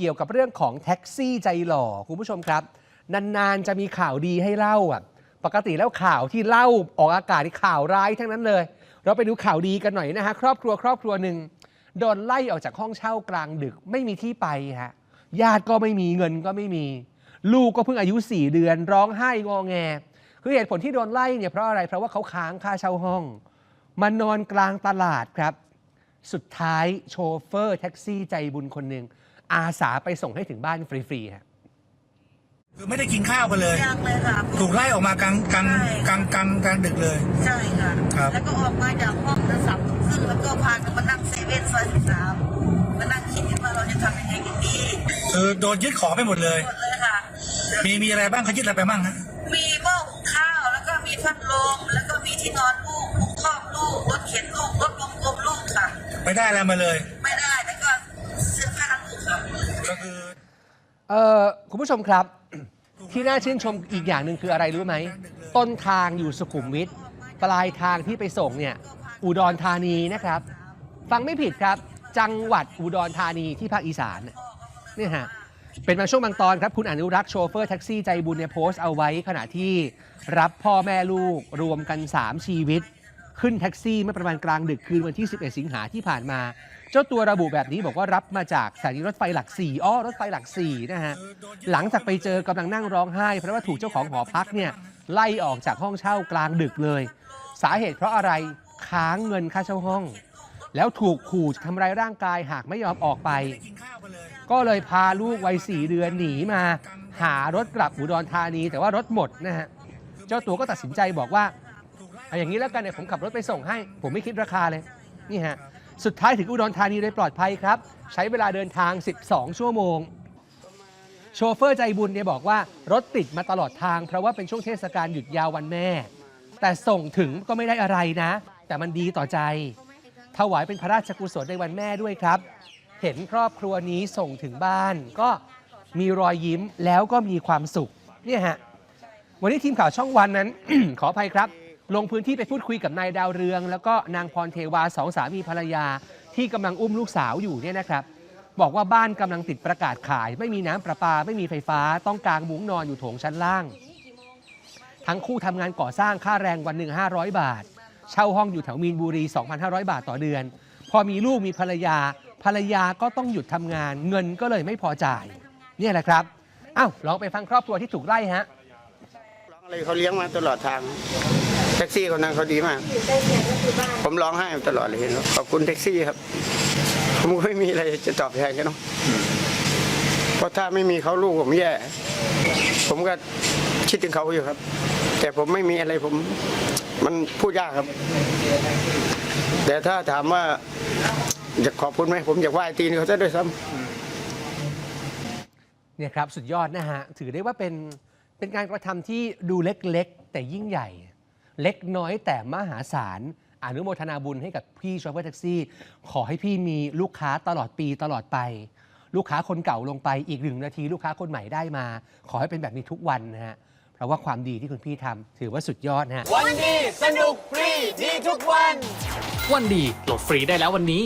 เกี่ยวกับเรื่องของแท็กซี่ใจหล่อคุณผู้ชมครับ นานๆจะมีข่าวดีให้เล่าอะปกติแล้วข่าวที่เล่าออกอากาศนี่ข่าวร้ายทั้งนั้นเลย เราไปดูข่าวดีกันหน่อยนะฮะครอบครัวครอบครัวหนึ่งโดนไล่ออกจากห้องเช่ากลางดึกไม่มีที่ไปฮะญาติก็ไม่มีเงินก็ไม่มี ลูกก็เพิ่งอายุ 4 เดือน ร้องไห้งอแง คือเหตุผลที่โดนไล่เนี่ยเพราะอะไรเพราะว่าเขาค้างค่าเช่าห้องมานอนกลางตลาดครับ สุดท้ายโชเฟอร์แท็กซี่ใจบุญคนหนึ่ง อาสาไปส่งให้ถึงบ้านฟรีๆฮะคือไม่ได้กินข้าวกันเลย ยังเลยค่ะ ถูกไล่ออกมากลางกลางใช่ กลางกลางกลางดึกเลย ใช่ค่ะ ครับ แล้วก็ออกมาจากห้องตั้งสามทุ่มครึ่งแล้วก็พากันมานั่งเซเว่นซอยสิบสามมานั่งคิดกันว่าเราจะทำยังไงกันดีคือโดนยึดของไปหมดเลย หมดเลยค่ะ มีมีอะไรบ้างเขายึดอะไรไปบ้างฮะมีหม้อหุงข้าวแล้วก็มีพัดลมแล้วก็มีที่นอนลูกมุ้งครอบลูกรถเข็นลูกรถวงกลมลูกค่ะ ไม่ได้อะไรมาเลย เออคุณผู้ชมครับ ที่น่าชื่นชมอีกอย่างหนึ่งคืออะไรรู้ไหม ต้นทางอยู่สุขุมวิทปลายทางที่ไปส่งเนี่ยอุดรธานีนะครับ ฟังไม่ผิดครับ จังหวัดอุดรธานีที่ภาคอีสานเนี่ยฮะเป็นบางช่วงบางตอนครับ คุณอนุรักษ์โชเฟอร์แท็กซี่ใจบุญเนี่ยโพสต์เอาไว้ขณะที่รับพ่อแม่ลูกรวมกัน 3 ชีวิต ขึ้นแท็กซี่เมื่อประมาณกลางดึกคืนวันที่ 11 สิงหาที่ผ่านมา เจ้าตัวระบุแบบนี้บอกว่ารับมาจากสถานีรถไฟหลัก4อ้อรถไฟหลัก4นะฮะหลังจากไปเจอกำลังนั่งร้องไห้ เพราะว่าถูกเจ้าของหอพักเนี่ยไล่ออกจากห้องเช่ากลางดึกเลย สาเหตุเพราะอะไรค้างเงินค่าเช่าห้อง แล้วถูกขู่ทำร้ายร่างกายหากไม่ยอมออกไป ก็เลยพาลูกวัยสี่เดือนหนีมา หารถกลับอุดรธานี แต่ว่ารถหมดนะฮะเจ้าตัวก็ตัดสินใจบอกว่า เอาอย่างนี้แล้วกันเนี่ยผมขับรถไปส่งให้ ผมไม่คิดราคาเลยนี่ฮะสุดท้ายถึงอุดรธานีโดยปลอดภัยครับ ใช้เวลาเดินทาง 12 ชั่วโมง โชเฟอร์ใจบุญเนี่ยบอกว่ารถติดมาตลอดทาง เพราะว่าเป็นช่วงเทศกาลหยุดยาววันแม่ แต่ส่งถึงก็ไม่ได้อะไรนะ แต่มันดีต่อใจ ถวายเป็นพระราชกุศลในวันแม่ด้วยครับ เห็นครอบครัวนี้ส่งถึงบ้าน ก็มีรอยยิ้มแล้วก็มีความสุขเนี่ยฮะวันนี้ทีมข่าวช่องวันนั้น ขออภัยครับ ลงพื้นที่ไปพูดคุยกับนายดาวเรือง แล้วก็นางพรเทวาสองสามีภรรยา ที่กำลังอุ้มลูกสาวอยู่เนี่ยนะครับ บอกว่าบ้านกำลังติดประกาศขาย ไม่มีน้ำประปา ไม่มีไฟฟ้า ต้องกางมุ้งนอนอยู่โถงชั้นล่าง ทั้งคู่ทำงานก่อสร้างค่าแรงวันหนึ่ง500 บาท เช่าห้องอยู่แถวมีนบุรี 2,500 บาทต่อเดือน พอมีลูกมีภรรยา ภรรยาก็ต้องหยุดทำงาน เงินก็เลยไม่พอจ่าย เนี่ยแหละครับอ้าวลองไปฟังครอบครัวที่ถูกไล่ฮะ ร้องอะไรเขาเลี้ยงมาตลอดทาง ท็กซี่คนนั้นเขาดีมาก ผมร้องไห้ตลอดเลยครับขอบคุณแท็กซี่ครับ ผมก็ไม่มีอะไรจะตอบแทนกันเนาะเพราะถ้าไม่มีเขาลูกผมแย่ ผมก็คิดถึงเขาอยู่ครับ แต่ผมไม่มีอะไรผมมันพูดยากครับ แต่ถ้าถามว่าอยากขอบคุณไหมผมอยากไหว้ตีนเขาซะด้วยซ้ำเนี่ยครับสุดยอดนะฮะ ถือได้ว่าเป็นเป็นการกระทำที่ดูเล็กๆ แต่ยิ่งใหญ่ เล็กน้อยแต่มหาศาลอนุโมทนาบุญให้กับพี่โชเฟอร์แท็กซี่ ขอให้พี่มีลูกค้าตลอดปีตลอดไป ลูกค้าคนเก่าลงไปอีกหนึ่งนาที ลูกค้าคนใหม่ได้มา ขอให้เป็นแบบนี้ทุกวันนะฮะเพราะว่าความดีที่คุณพี่ทำถือว่าสุดยอดนะฮะ วันดีสนุกฟรีดีทุกวัน วันดีโหลดฟรีได้แล้ววันนี้